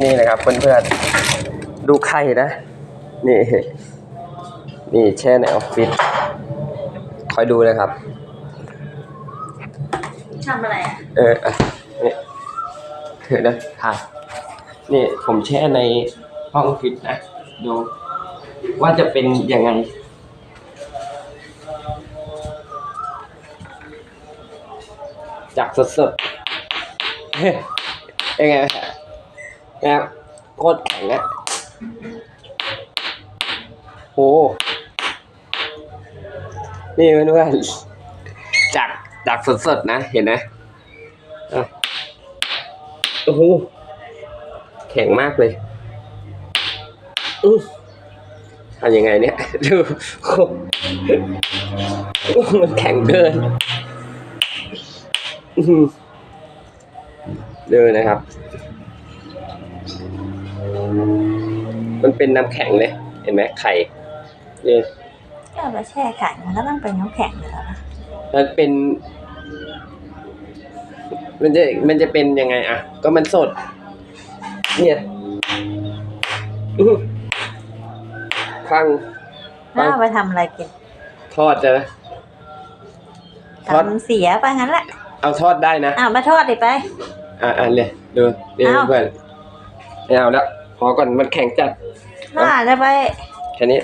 นี่นะครับเพื่อนๆ ดูไข่นะ นี่ นี่แช่ในออฟฟิศคอยดูนะครับ ทำอะไรอะ เอออะนี่ถือนะค่ะนี่ผมแช่ในห้องฟิตนะ ดูว่าจะเป็นยังไงจากสดๆเฮ้ยยังไงฮะ นะครับโคตรแข็งอะโหนี่เพื่อนๆจากจากสดๆนะ เห็นนะอะโอ้โหแข็งมากเลยอือทำยังไงเนี่ย ดูโอ้โหมันแข็งเกินอือหือดูนะครับ มันเป็นน้ำแข็งเลย เห็นไหมไข่นี่ก็เอาไปแช่แข็งมันก็ต้องเป็นน้ำแข็งอยู่แล้วนะมันเป็น มันจะมันจะเป็นยังไงอะ ก็มันสด เนี่ยอื้อฟัง แล้วเอาไปทำอะไรกินทอดจะนะทอด ทำเสียไปงั้นแหละเอาทอดได้นะ อ้าวมาทอดดิไป อะอะเลยดูนี่เอา เพื่อนไม่เอาแล้ว พอก่อนมันแข็งจัดน่าจะไปแค่นี้